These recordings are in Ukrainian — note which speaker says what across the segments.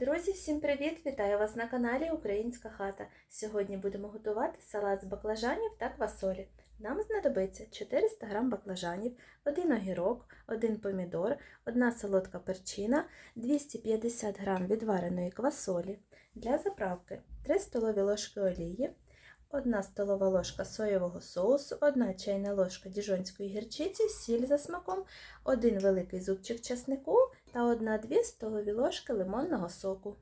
Speaker 1: Друзі, всім привіт! Вітаю вас на каналі Українська хата. Сьогодні будемо готувати салат з баклажанів та квасолі. Нам знадобиться 400 г баклажанів, 1 огірок, 1 помідор, 1 солодка перчина, 250 г відвареної квасолі. Для заправки 3 столові ложки олії, 1 столова ложка соєвого соусу, 1 чайна ложка діжонської гірчиці, сіль за смаком, 1 великий зубчик часнику та 1-2 столові ложки лимонного соку.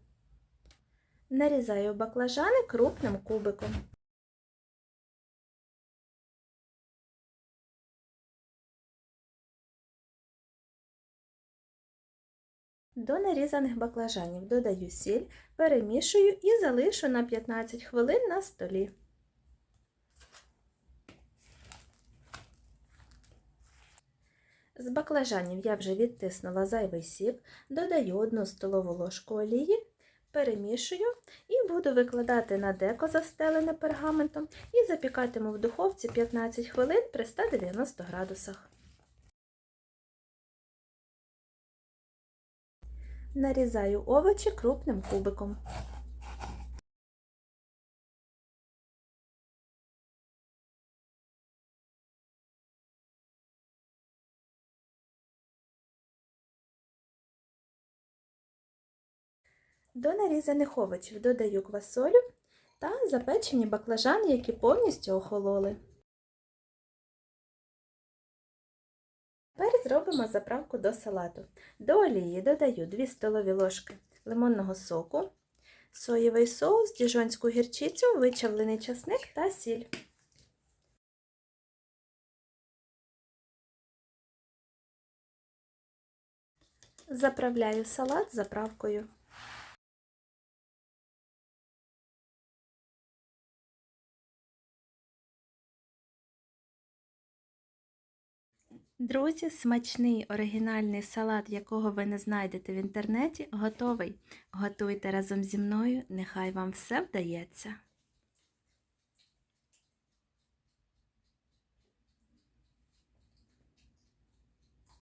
Speaker 1: Нарізаю баклажани крупним кубиком. До нарізаних баклажанів додаю сіль, перемішую і залишу на 15 хвилин на столі. З баклажанів я вже відтиснула зайвий сік, додаю 1 столову ложку олії, перемішую і буду викладати на деко застелене пергаментом і запікатиму в духовці 15 хвилин при 190 градусах. Нарізаю овочі крупним кубиком. До нарізаних овочів додаю квасолю та запечені баклажани, які повністю охололи. Тепер зробимо заправку до салату. До олії додаю 2 столові ложки лимонного соку, соєвий соус, діжонську гірчицю, вичавлений часник та сіль. Заправляю салат заправкою. Друзі, смачний оригінальний салат, якого ви не знайдете в інтернеті, готовий. Готуйте разом зі мною, нехай вам все вдається.